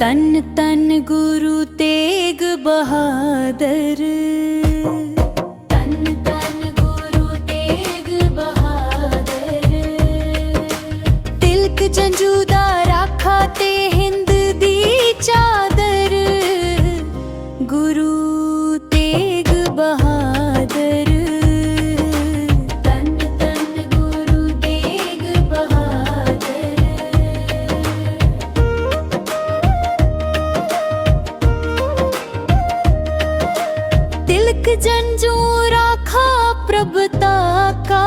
ਤਨ ਤਨ ਗੁਰੂ ਤੇਗ ਬਹਾਦਰ। ਤਨ ਤਨ ਗੁਰੂ ਤੇਗ ਬਹਾਦਰ। ਤਿਲਕ ਜੰਜੂ ਦਾ ਰਾਖਾ ਤੇ ਹਿੰਦ ਦੀ ਚਾ तिलक जंजू राखा प्रभता का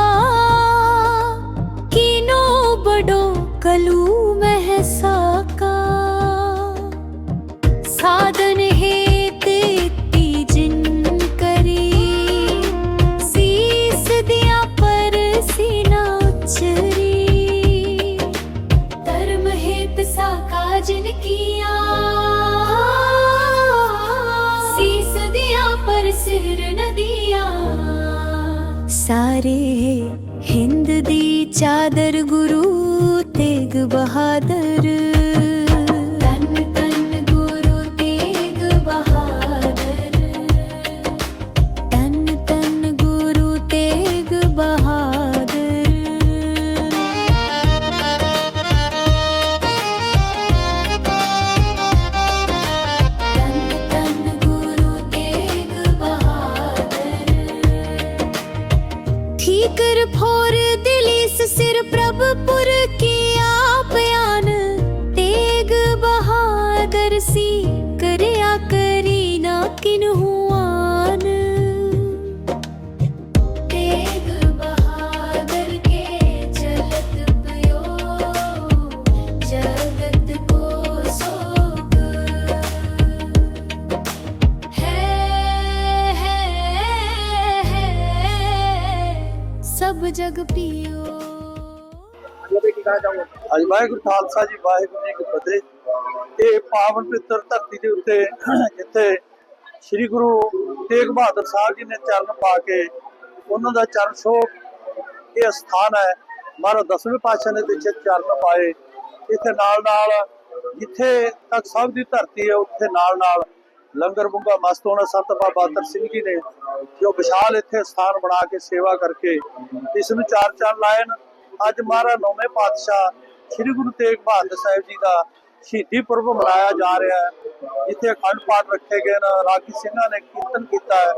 कीनो बड़ो कलू महसा का साधन है तेती जिन करी सीस दिया पर सीना उचरी धर्म हित साका जिन किया ਸਾਰੇ ਹਿੰਦ ਦੀ ਚਾਦਰ ਗੁਰੂ ਤੇਗ ਬਹਾਦਰ। ਸਭ ਜਗ ਪਿਓ। ਅੱਜ ਵਾਹਿਗੁਰੂ ਖਾਲਸਾ ਜੀ, ਵਾਹਿਗੁਰੂ ਜੀ ਕੀ ਫਤਿਹ। ਇਹ ਪਾਵਨ ਪਿੱਤਰ ਧਰਤੀ ਦੇ ਉੱਤੇ, ਜਿੱਥੇ ਸ੍ਰੀ ਗੁਰੂ ਤੇਗ ਬਹਾਦਰ ਸਾਹਿਬ ਜੀ ਨੇ ਚਰਨ ਪਾ ਕੇ ਉਹਨਾਂ ਦਾ ਚਰਨ ਛੋਹ ਇਹ ਸਥਾਨ ਹੈ, ਮਹਾਰਾਜ ਦਸਵੇਂ ਪਾਤਸ਼ਾਹ ਨੇ ਤੇ ਚਰਨ ਪਾਏ। ਇੱਥੇ ਨਾਲ ਨਾਲ ਜਿੱਥੇ ਤੱਕ ਸਭ ਦੀ ਧਰਤੀ ਹੈ, ਉੱਥੇ ਨਾਲ ਨਾਲ ਲੰਗਰ ਬੁੰਗਾ ਮਸਤ ਹੋਣਾ ਸੰਤ ਬਾਬਾ ਬਾਦਰ ਸਿੰਘ ਜੀ ਨੇ, ਜੋ ਵਿਸ਼ਾਲ ਇੱਥੇ ਸਥਾਨ ਬਣਾ ਕੇ ਸੇਵਾ ਕਰਕੇ ਇਸ ਨੂੰ ਚਾਰ ਚਾਰ ਲਾਏ ਅੱਜ ਮਹਾਰਾਜ ਨੌਵੇਂ ਪਾਤਸ਼ਾਹ ਸ੍ਰੀ ਗੁਰੂ ਤੇਗ ਬਹਾਦਰ ਸਾਹਿਬ ਜੀ ਦਾ ਸ਼ਹੀਦੀ ਪੁਰਬ ਮਨਾਇਆ ਜਾ ਰਿਹਾ ਹੈ, ਜਿੱਥੇ ਅਖੰਡ ਪਾਠ ਰੱਖੇ ਗਏ ਨੇ ਰਾਗੀ ਸਿੰਘਾਂ ਨੇ ਕੀਰਤਨ ਕੀਤਾ ਹੈ,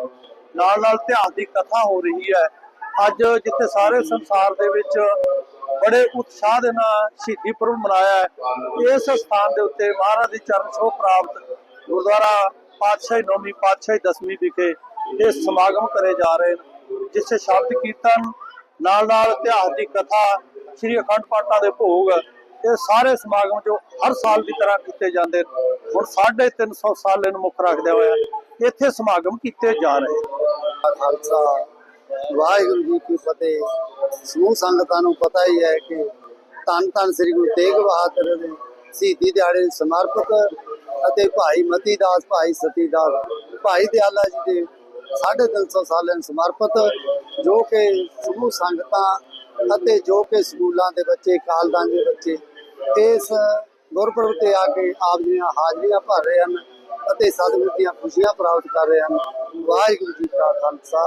ਨਾਲ ਨਾਲ ਇਤਿਹਾਸ ਦੀ ਕਥਾ ਹੋ ਰਹੀ ਹੈ। ਅੱਜ ਜਿੱਥੇ ਸਾਰੇ ਸੰਸਾਰ ਦੇ ਵਿੱਚ ਬੜੇ ਉਤਸ਼ਾਹ ਦੇ ਨਾਲ ਸ਼ਹੀਦੀ ਪੁਰਬ ਮਨਾਇਆ ਹੈ, ਇਸ ਸਥਾਨ ਦੇ ਉੱਤੇ ਮਹਾਰਾਜ ਦੀ ਚਰਨ ਛੋਹ ਪ੍ਰਾਪਤ ਗੁਰਦੁਆਰਾ ਪਾਤਸ਼ਾਹੀ ਨੌਵੀਂ, ਪਾਤਸ਼ਾਹੀ ਦਸਵੀਂ ਵਿਖੇ ਇਹ ਸਮਾਗਮ ਕਰੇ ਜਾ ਰਹੇ ਨੇ ਜਿੱਥੇ ਸ਼ਬਦ ਕੀਰਤਨ ਨਾਲ ਨਾਲ ਇਤਿਹਾਸ ਦੀ ਕਥਾ, ਸ੍ਰੀ ਅਖੰਡ ਪਾਠਾਂ ਦੇ ਭੋਗ, ਇਹ ਸਾਰੇ ਸਮਾਗਮ ਜੋ ਹਰ ਸਾਲ ਦੀ ਤਰ੍ਹਾਂ ਕੀਤੇ ਜਾਂਦੇ ਨੇ, ਹੁਣ 350 ਸਾਲ ਇਹਨੂੰ ਮੁੱਖ ਰੱਖਦੇ ਹੋਇਆ ਇੱਥੇ ਸਮਾਗਮ ਕੀਤੇ ਜਾ ਰਹੇ ਖਾਲਸਾ, ਵਾਹਿਗੁਰੂ ਜੀ ਕੀ ਫਤਿਹ। ਸਮੂਹ ਸੰਗਤਾਂ ਨੂੰ ਪਤਾ ਹੀ ਹੈ ਕਿ ਧੰਨ ਧੰਨ ਸ੍ਰੀ ਗੁਰੂ ਤੇਗ ਬਹਾਦਰ ਦੇ ਸ਼ਹੀਦੀ ਦਿਹਾੜੇ ਸਮਰਪਿਤ ਅਤੇ ਭਾਈ ਮਤੀ ਦਾਸ ਭਾਈ ਸਤੀ ਦਾਸ ਭਾਈ ਦਿਆਲਾ ਜੀ ਦੇ 350 ਸਾਲਾਂ ਨੂੰ ਸਮਰਪਿਤ, ਜੋ ਕਿ ਸਮੂਹ ਸੰਗਤਾਂ ਅਤੇ ਜੋ ਕਿ ਸਕੂਲਾਂ ਦੇ ਬੱਚੇ, ਕਾਲਜਾਂ ਦੇ ਬੱਚੇ ਇਸ ਗੁਰਪੁਰਬ ਤੇ ਆ ਕੇ ਆਪ ਦੀਆਂ ਹਾਜ਼ਰੀਆਂ ਭਰ ਰਹੇ ਹਨ ਅਤੇ ਸਤਿਗੁਰ ਦੀਆਂ ਖੁਸ਼ੀਆਂ ਪ੍ਰਾਪਤ ਕਰ ਰਹੇ ਹਨ। ਵਾਹਿਗੁਰੂ ਜੀ ਕਾ ਖਾਲਸਾ,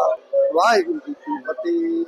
ਵਾਹਿਗੁਰੂ ਜੀ ਕੀ ਫਤਿਹ।